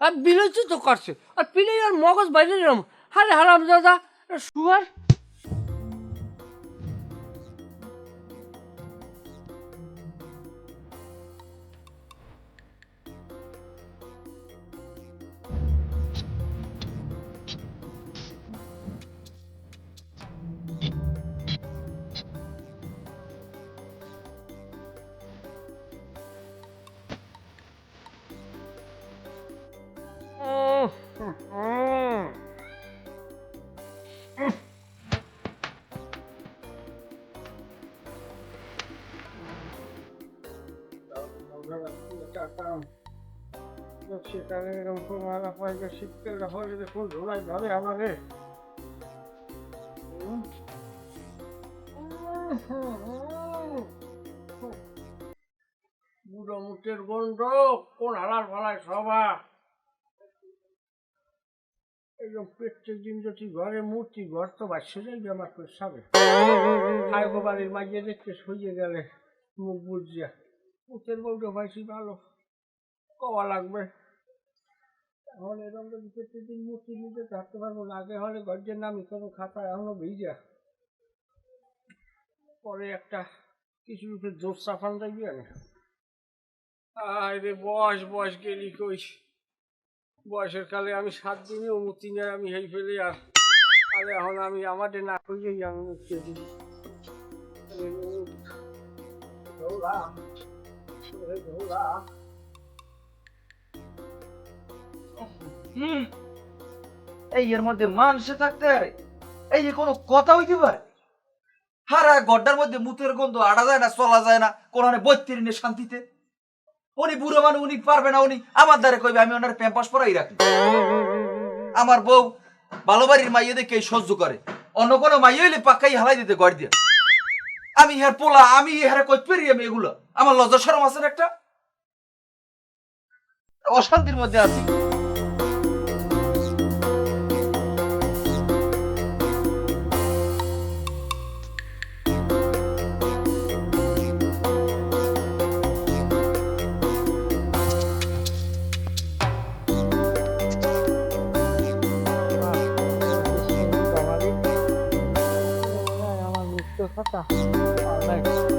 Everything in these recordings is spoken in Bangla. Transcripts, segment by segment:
আর বিলচিত করছে। আর পিলে আর মগজ বাইরে এরম হারে হারাম দাদা শুয়ার সেখানে এরকম মারা পাইকা শীতকালটা হলে দেখুন ধোলাই ধরে আমারে বুড়ো মুখের গন্ধ কোন হালার ফালায় সভা? একদম প্রত্যেক দিন যদি ঘরে মূর্তি, ঘর তো বাসে যাইবে আমার পেশাবে আয়গো বাড়ির মাঝে দেখতে সইয়ে গেলে মুখ বুঝিয়া মুখের বউটা পাইছি ভালো, কওয়া লাগবে। এখন এরকম যদি প্রত্যেকদিন মূর্তি নিতে থাকতে পারব না, আগে হলে গর্জের নামই কোনো খাতা এখনও ভিজা। পরে একটা কিছু রূপে জোর সাফান যাইবি আমি আরে বয়স বয়স গেলি কই? বয়সের কালে আমি সাত দিনে মুক্তি নেয় আমি হেই ফেলে আর, আরে এখন আমি আমাদের না কইলেই আমি মুক্তি এই এর মধ্যে মানুষে থাকতে এই যে কোনো কথা হইতে পারে। হারা গড্ডার মধ্যে মুতের গন্ধ আড়া যায় না, চলা যায় না কোনখানে বৈত্রির নে শান্তিতে। উনি বুড়ো মানুষ, উনি পারবে না, উনি আমার দ্বারে কইবে, আমি ওনার প্যাম্পাস পরাই রাখি। আমার বউ ভালো বাড়ির মাইয়ে দেখে সহ্য করে। অন্য কোনো মাইয়ে হইলে পাক্কাই হালাই দিতে গড় দিয়ে। আমি ইহার পোলা, আমি ইহারে কই পেরি আমি এগুলো? আমার লজ্জা সরম আছে একটা? অশান্তির মধ্যে আছি। আমার মৃত্যু কথা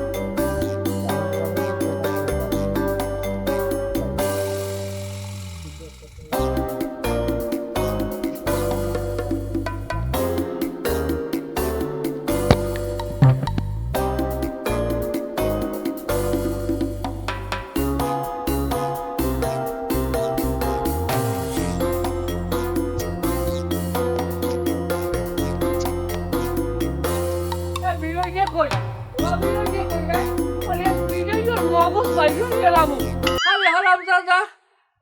আরে হালাম দাদা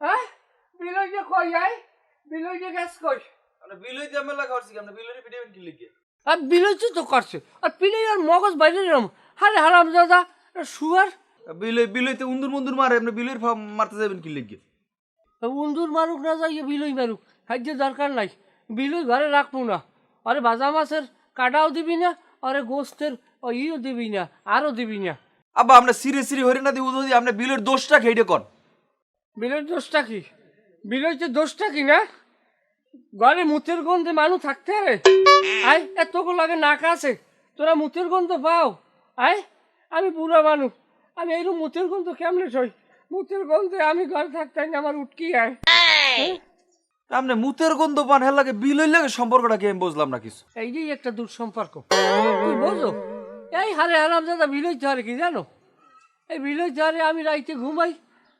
হ্যাঁ? কই যাই বিনয় কে গ্যাস কই? আমরা বিলই মেলা করছি আমরা ভিটামিন কি লিখে? আর তো করছে। আর পিলে আর মগজ বাইরে এরম আরে হারাম দাদা শুয়ার বিলই বিলইতে উন্দুর মুন্দুর মারে আপনি বিলইর ফার্ম মারতে যাবেন কি লিখে? উন্দুর মারুক না যাইয়ে বিলই মারুক। হাজ্যে দরকার নাই। বিলই ঘরে রাখব না। আরে বাজা মাছের কাটাও দিবি না আরে গোস্তের ও ইও দিবি না আরও দিবি না। আব্বা আমরা সিরে সিরে হরি না দিয়ে উদয় আপনি বিলের দোষটা খেয়ে কন? বিলের দোষটা কি? বিলের যে দোষটা কি না? ঘরে মুতের গন্ধে মানুষ থাকতে হবে। আয় এতগুলো লাগে নাক আছে। তোরা মুতের গন্ধ পাও। আয় আমি বুড়া মানুষ। আমি এইরকম মুতের গন্ধ কেমনে সই? মুতের গন্ধে আমি ঘরে থাকতে না আমার উটকি আয়। হ্যাঁ? আপনি মুতের গন্ধ পান হেল লাগে বিলই লাগে সম্পর্কটা কি আমি বুঝলাম না কিছু। এই যে একটা দূর সম্পর্ক তুই বোঝো? এই হারে হারাম দাদা বিলই ধরে কি জানো? এই বিলই ধরে আমি রাইতে ঘুমাই,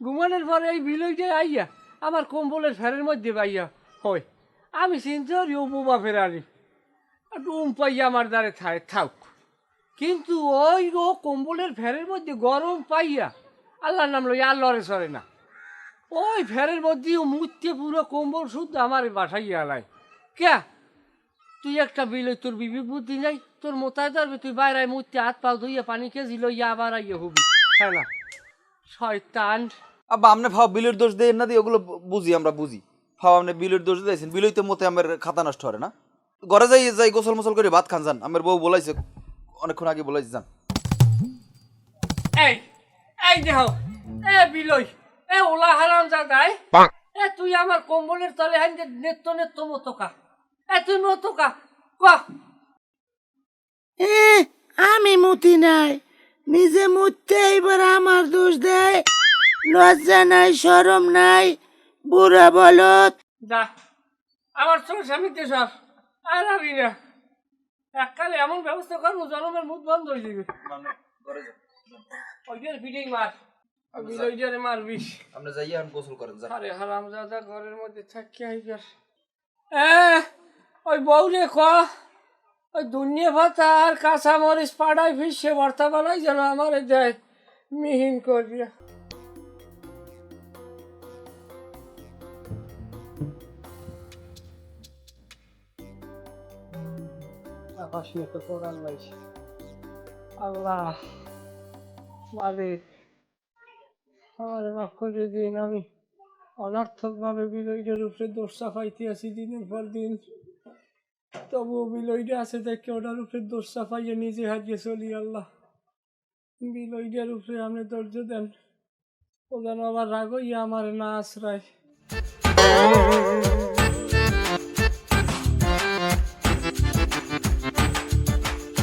ঘুমানোর পরে এই বিলইটা আইয়া আমার কম্বলের ফেরের মধ্যে পাইয়া হয়। আমি ও বোমা ফেরারি। ডুম পাইয়া আমার দ্বারে থায় থাক কিন্তু ওই ও কম্বলের ফেরের মধ্যে গরম পাইয়া, আল্লাহর নাম লই আর লড়ে সরে না। ওই ফেরের মধ্যেও মুত্যে পুরো কম্বল শুদ্ধ আমার বাসাইয়া আলাই কে তুই একটা বিল তোর বিবি বুদ্ধি নাই তোর মোতায় ধরবে তুই বাইরে মুতে হাত পা ধুইয়া পানি খেয়ে দিল ইয়া আবার আইয়া হবি। হ্যাঁ না? শয়তান। আব্বা আপনি ভাও বিলের দোষ দেন না দিয়ে ওগুলো বুঝি আমরা বুঝি। ভাও আপনি বিলের দোষ দিয়েছেন বিলইতে মতে আমার খাতা নষ্ট হয় না? ঘরে যাই যাই গোসল মোসল করে ভাত খান যান। আমার বউ বলাইছে অনেকক্ষণ আগে বলাইছে যান। এই এই দেহ এ বিলই এ ওলা হারাম জাদাই এ তুই আমার কম্বলের তলে হাইতে নেত্য নেত্য মতো কা এ তুই মতো কা ক এ আমি মুতি নাই। নিজে মুততে এবার আমার দোষ দেয়। লজ্জা নাই সরম নাই বুড়া বলত। যা আমার চোখ স্বামীতে সর আর আমি না। এককালে এমন ব্যবস্থা করব জনমের মুখ বন্ধ হয়ে যাবে। মানে। ওইটার পিঠেই মার আপনি যাই। এখন গোসল করেন আরে হারাম দাদা ঘরের মধ্যে থাকি আইবার। এ ওই বউরে ক ওই দুনিয়া ভাতা আর কাঁচা মরিচ পাড়ায় ফিসে ভর্তা বানাই যেন আমার দেয় মিহিন কোরআন আল্লাহ মালিক আমার দিন আমি অনর্থকভাবে বিলইডের উপরে দোষ চাপাইতে আছি দিনের পর দিন। তবুও বিলইডে আছে দেখে ওটার উপরে দোষ চাপাইয়ে নিজে হারিয়ে চলি, আল্লাহ। বিলইডের উপরে আপনি ধৈর্য দেন। ও যেন আবার রাগ আমার না আশ্রয়।